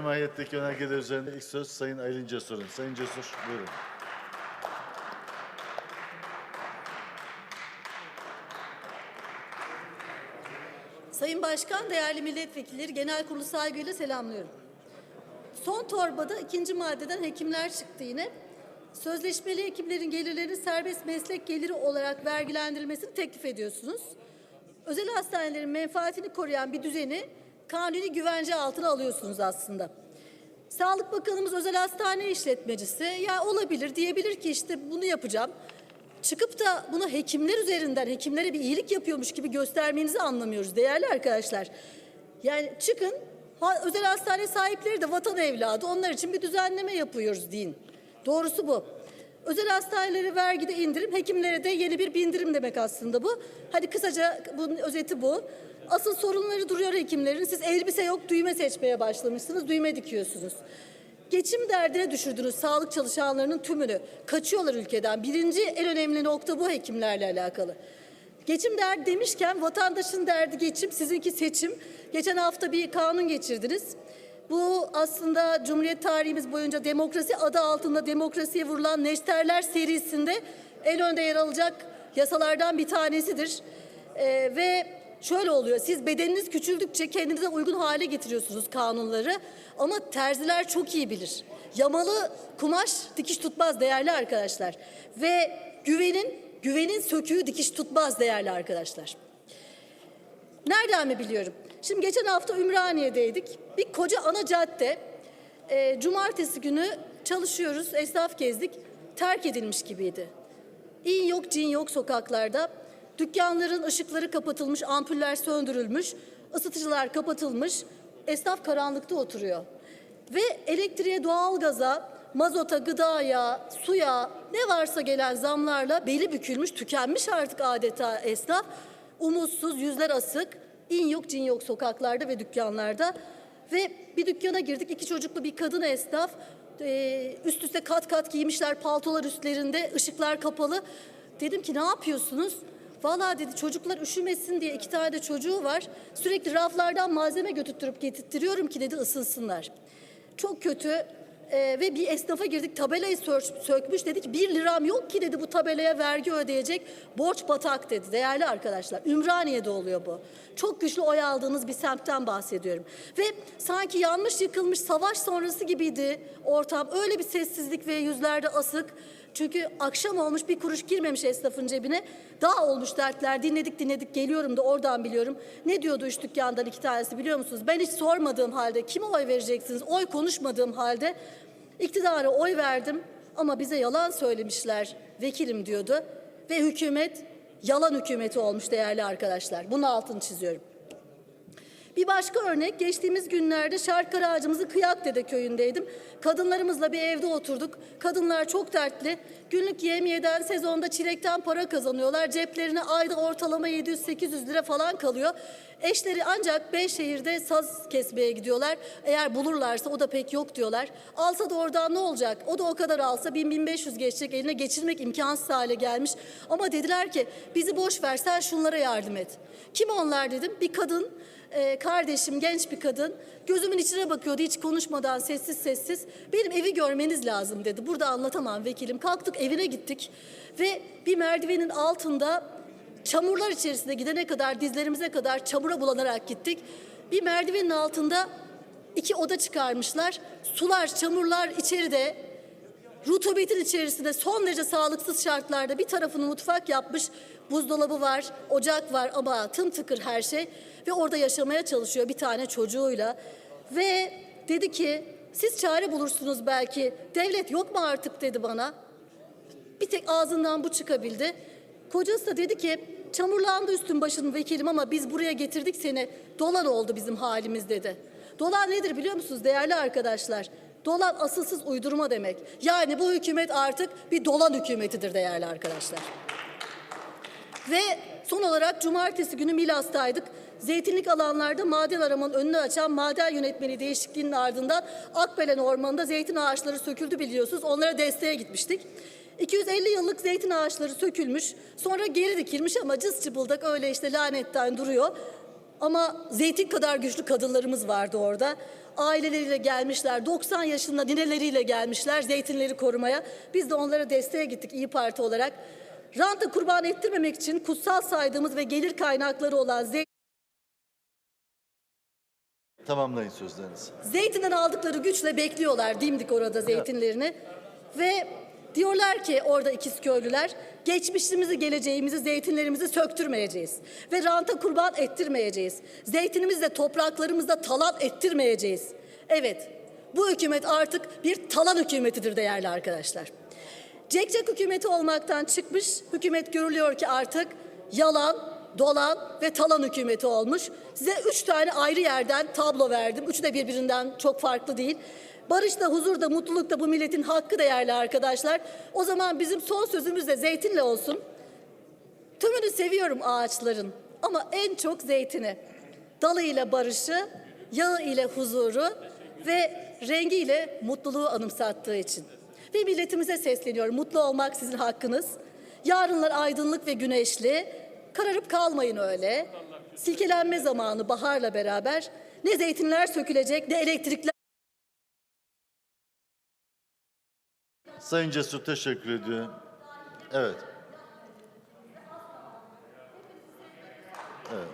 Mahiyetteki önergeler üzerinde ilk söz Sayın Aylin Cesur'un. Sayın Cesur buyurun. Sayın Başkan, değerli milletvekilleri, genel kurulu saygıyla selamlıyorum. Son torbada ikinci maddeden hekimler çıktı yine. Sözleşmeli hekimlerin gelirlerinin serbest meslek geliri olarak vergilendirilmesini teklif ediyorsunuz. Özel hastanelerin menfaatini koruyan bir düzeni kanuni güvence altına alıyorsunuz aslında. Sağlık Bakanımız özel hastane işletmecisi ya olabilir diyebilir ki işte bunu yapacağım. Çıkıp da bunu hekimler üzerinden hekimlere bir iyilik yapıyormuş gibi göstermenizi anlamıyoruz değerli arkadaşlar. Yani çıkın özel hastane sahipleri de vatan evladı onlar için bir düzenleme yapıyoruz deyin. Doğrusu bu. Özel hastanelere vergide indirim, hekimlere de yeni bir bindirim demek aslında bu. Hadi kısaca bunun özeti bu. Asıl sorunları duruyor hekimlerin. Siz elbise yok düğme seçmeye başlamışsınız, düğme dikiyorsunuz. Geçim derdine düşürdünüz sağlık çalışanlarının tümünü. Kaçıyorlar ülkeden. Birinci en önemli nokta bu hekimlerle alakalı. Geçim derdi demişken vatandaşın derdi geçim, sizinki seçim. Geçen hafta bir kanun geçirdiniz. Bu aslında Cumhuriyet tarihimiz boyunca demokrasi adı altında demokrasiye vurulan neşterler serisinde en önde yer alacak yasalardan bir tanesidir. Ee, ve şöyle oluyor. Siz bedeniniz küçüldükçe kendinize uygun hale getiriyorsunuz kanunları. Ama terziler çok iyi bilir. Yamalı kumaş dikiş tutmaz değerli arkadaşlar. Ve güvenin güvenin söküğü dikiş tutmaz değerli arkadaşlar. Nereden mi biliyorum? Şimdi geçen hafta Ümraniye'deydik. Bir koca ana cadde. e, cumartesi günü çalışıyoruz, esnaf gezdik. Terk edilmiş gibiydi. İn yok, cin yok sokaklarda. Dükkanların ışıkları kapatılmış, ampuller söndürülmüş, ısıtıcılar kapatılmış. Esnaf karanlıkta oturuyor. Ve elektriğe, doğalgaza, mazota, gıdaya, suya ne varsa gelen zamlarla beli bükülmüş, tükenmiş artık adeta esnaf. Umutsuz, yüzler asık, in yok cin yok sokaklarda ve dükkanlarda. Ve bir dükkana girdik, iki çocuklu bir kadın esnaf. Ee, üst üste kat kat giymişler, paltolar üstlerinde, ışıklar kapalı. Dedim ki ne yapıyorsunuz? Vallahi dedi çocuklar üşümesin diye iki tane de çocuğu var. Sürekli raflardan malzeme götürtürüp getirtiyorum ki dedi ısınsınlar. Çok kötü. Ee, ve bir esnafa girdik tabelayı sökmüş. Dedik bir liram yok ki dedi bu tabelaya vergi ödeyecek borç batak dedi. Değerli arkadaşlar Ümraniye'de oluyor bu. Çok güçlü oy aldığınız bir semtten bahsediyorum. Ve sanki yanmış yıkılmış savaş sonrası gibiydi ortam. Öyle bir sessizlik ve yüzlerde asık çünkü akşam olmuş bir kuruş girmemiş esnafın cebine. Daha olmuş dertler dinledik dinledik geliyorum da oradan biliyorum. Ne diyordu üç dükkandan iki tanesi biliyor musunuz? Ben hiç sormadığım halde kime oy vereceksiniz? Oy konuşmadığım halde iktidara oy verdim ama bize yalan söylemişler vekilim diyordu. Ve hükümet yalan hükümeti olmuş değerli arkadaşlar. Bunun altını çiziyorum. Bir başka örnek geçtiğimiz günlerde Şarkır Ağacımızı Kıyakdede köyündeydim. Kadınlarımızla bir evde oturduk. Kadınlar çok dertli. Günlük yemiyeden sezonda çilekten para kazanıyorlar. Ceplerine ayda ortalama 700-800 lira falan kalıyor. Eşleri ancak Beyşehir'de saz kesmeye gidiyorlar. Eğer bulurlarsa o da pek yok diyorlar. Alsa da oradan ne olacak? O da o kadar alsa 1000-1500 geçecek eline geçirmek imkansız hale gelmiş. Ama dediler ki bizi boş ver sen şunlara yardım et. Kim onlar dedim. Bir kadın ee, kardeşim genç bir kadın gözümün içine bakıyordu hiç konuşmadan sessiz sessiz. Benim evi görmeniz lazım dedi. Burada anlatamam vekilim. Kalktık evine gittik ve bir merdivenin altında çamurlar içerisinde gidene kadar dizlerimize kadar çamura bulanarak gittik. Bir merdivenin altında iki oda çıkarmışlar. Sular çamurlar içeride. Rutubetin içerisinde son derece sağlıksız şartlarda bir tarafını mutfak yapmış. Buzdolabı var, ocak var ama tım tıkır her şey. Ve orada yaşamaya çalışıyor bir tane çocuğuyla. Ve dedi ki siz çare bulursunuz belki. Devlet yok mu artık dedi bana. Bir tek ağzından bu çıkabildi. Kocası da dedi ki çamurlandı üstün başın vekilim ama biz buraya getirdik seni. Dolan oldu bizim halimiz dedi. Dolan nedir biliyor musunuz değerli arkadaşlar? Dolan asılsız uydurma demek. Yani bu hükümet artık bir dolan hükümetidir değerli arkadaşlar. Ve son olarak cumartesi günü Milas'taydık. Zeytinlik alanlarda maden aramanın önünü açan maden yönetmeni değişikliğinin ardından Akbelen Ormanı'nda zeytin ağaçları söküldü biliyorsunuz. Onlara desteğe gitmiştik. 250 yıllık zeytin ağaçları sökülmüş. Sonra geri dikilmiş ama cız çıpıldak öyle işte lanetten duruyor. Ama zeytin kadar güçlü kadınlarımız vardı orada. Aileleriyle gelmişler, 90 yaşında nineleriyle gelmişler zeytinleri korumaya. Biz de onlara desteğe gittik İyi Parti olarak. Ranta kurban ettirmemek için kutsal saydığımız ve gelir kaynakları olan zeytin Tamamlayın sözlerinizi. Zeytinden aldıkları güçle bekliyorlar dimdik orada zeytinlerini. Ve diyorlar ki orada ikiz köylüler geçmişimizi, geleceğimizi, zeytinlerimizi söktürmeyeceğiz. Ve ranta kurban ettirmeyeceğiz. Zeytinimizle topraklarımızda talan ettirmeyeceğiz. Evet bu hükümet artık bir talan hükümetidir değerli arkadaşlar. Cekcek hükümeti olmaktan çıkmış, hükümet görülüyor ki artık yalan, dolan ve talan hükümeti olmuş. Size üç tane ayrı yerden tablo verdim. Üçü de birbirinden çok farklı değil. Barışta, huzurda, mutlulukta bu milletin hakkı değerli arkadaşlar. O zaman bizim son sözümüz de zeytinle olsun. Tümünü seviyorum ağaçların ama en çok zeytini. Dalıyla barışı, yağı ile huzuru ve rengiyle mutluluğu anımsattığı için. Ve milletimize sesleniyorum. Mutlu olmak sizin hakkınız. Yarınlar aydınlık ve güneşli. Kararıp kalmayın öyle. Silkelenme zamanı baharla beraber. Ne zeytinler sökülecek ne elektrikler Sayın Cesur teşekkür ediyorum. Evet. Evet.